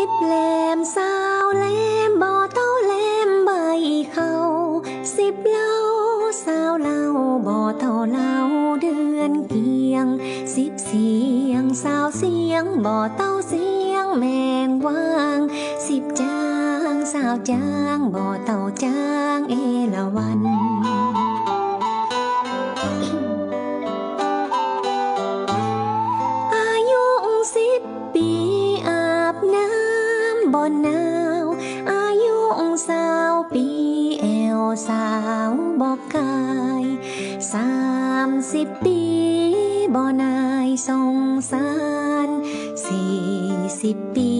xếp lem sao lem bò tàu lem bay khâu. Xếp lâu sao lâu bò tàu lâu đơn kiêng. Xếp xiêng sao xiêng bò tàu xiêng mèn quang. Xếp trang sao trang bò tàu trang e là văn. Ai à, xếp bia บ่อนหนาว อายุสาวปีแอวสาวบอกกายสามสิบปีบ่นายสงสารสี่สิบปี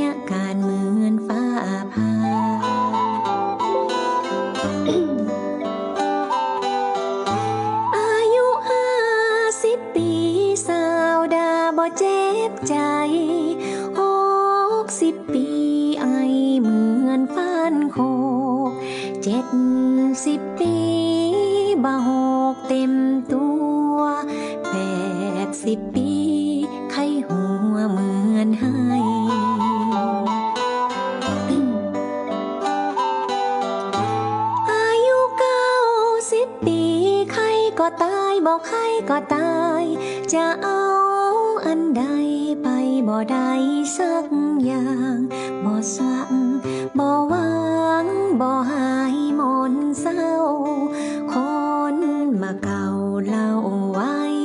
ยะการเหมือนฟ้าผ่าอายุห้าสิบปีสาวดาบ่เจ็บใจ สิบปีบ่หกเต็มตัวแปดสิบปีไข้หัวเหมือนไห้อายุเก้าสิบปีใครก็ตายบอกใครก็ตาย จะเอาอันใดไปบ่ได้สักอย่าง มนเศร้า คนมาเก่าเล่าไว้